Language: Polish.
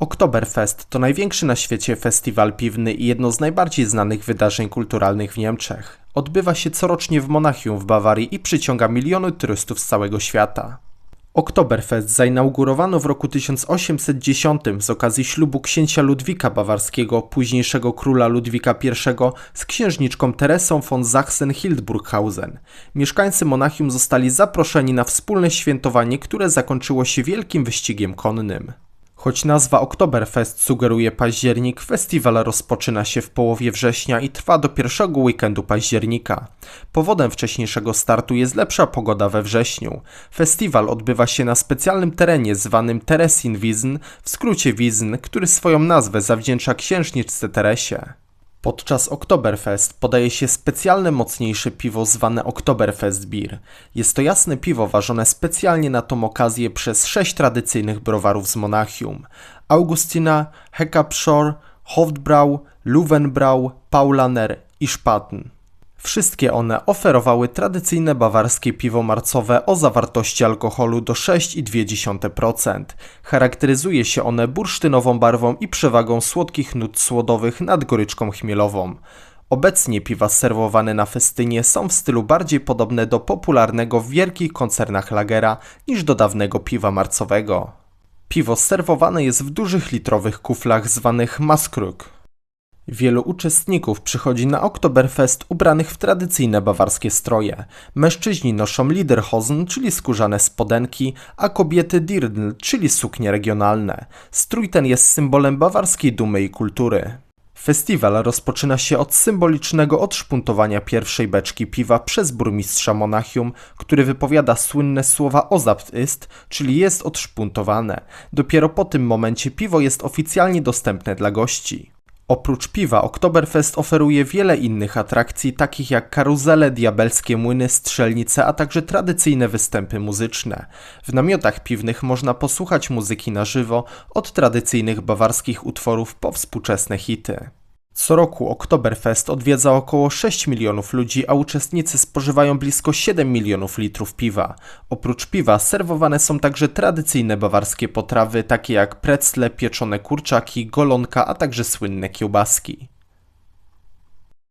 Oktoberfest to największy na świecie festiwal piwny i jedno z najbardziej znanych wydarzeń kulturalnych w Niemczech. Odbywa się corocznie w Monachium w Bawarii i przyciąga miliony turystów z całego świata. Oktoberfest zainaugurowano w roku 1810 z okazji ślubu księcia Ludwika Bawarskiego, późniejszego króla Ludwika I z księżniczką Teresą von Sachsen-Hildburghausen. Mieszkańcy Monachium zostali zaproszeni na wspólne świętowanie, które zakończyło się wielkim wyścigiem konnym. Choć nazwa Oktoberfest sugeruje październik, festiwal rozpoczyna się w połowie września i trwa do pierwszego weekendu października. Powodem wcześniejszego startu jest lepsza pogoda we wrześniu. Festiwal odbywa się na specjalnym terenie zwanym Teresinwiesen, w skrócie Wiesn, który swoją nazwę zawdzięcza księżniczce Teresie. Podczas Oktoberfest podaje się specjalne mocniejsze piwo zwane Oktoberfest Beer. Jest to jasne piwo ważone specjalnie na tą okazję przez sześć tradycyjnych browarów z Monachium. Augustina, Heckapschor, Hofbrau, Löwenbrau, Paulaner i Spaten. Wszystkie one oferowały tradycyjne bawarskie piwo marcowe o zawartości alkoholu do 6,2%. Charakteryzuje się one bursztynową barwą i przewagą słodkich nut słodowych nad goryczką chmielową. Obecnie piwa serwowane na festynie są w stylu bardziej podobne do popularnego w wielkich koncernach lagera niż do dawnego piwa marcowego. Piwo serwowane jest w dużych litrowych kuflach zwanych maskruk. Wielu uczestników przychodzi na Oktoberfest ubranych w tradycyjne bawarskie stroje. Mężczyźni noszą Liederhosen, czyli skórzane spodenki, a kobiety Dirndl, czyli suknie regionalne. Strój ten jest symbolem bawarskiej dumy i kultury. Festiwal rozpoczyna się od symbolicznego odszpuntowania pierwszej beczki piwa przez burmistrza Monachium, który wypowiada słynne słowa Ozapt ist, czyli jest odszpuntowane. Dopiero po tym momencie piwo jest oficjalnie dostępne dla gości. Oprócz piwa Oktoberfest oferuje wiele innych atrakcji, takich jak karuzele, diabelskie młyny, strzelnice, a także tradycyjne występy muzyczne. W namiotach piwnych można posłuchać muzyki na żywo, od tradycyjnych bawarskich utworów po współczesne hity. Co roku Oktoberfest odwiedza około 6 milionów ludzi, a uczestnicy spożywają blisko 7 milionów litrów piwa. Oprócz piwa serwowane są także tradycyjne bawarskie potrawy takie jak precle, pieczone kurczaki, golonka, a także słynne kiełbaski.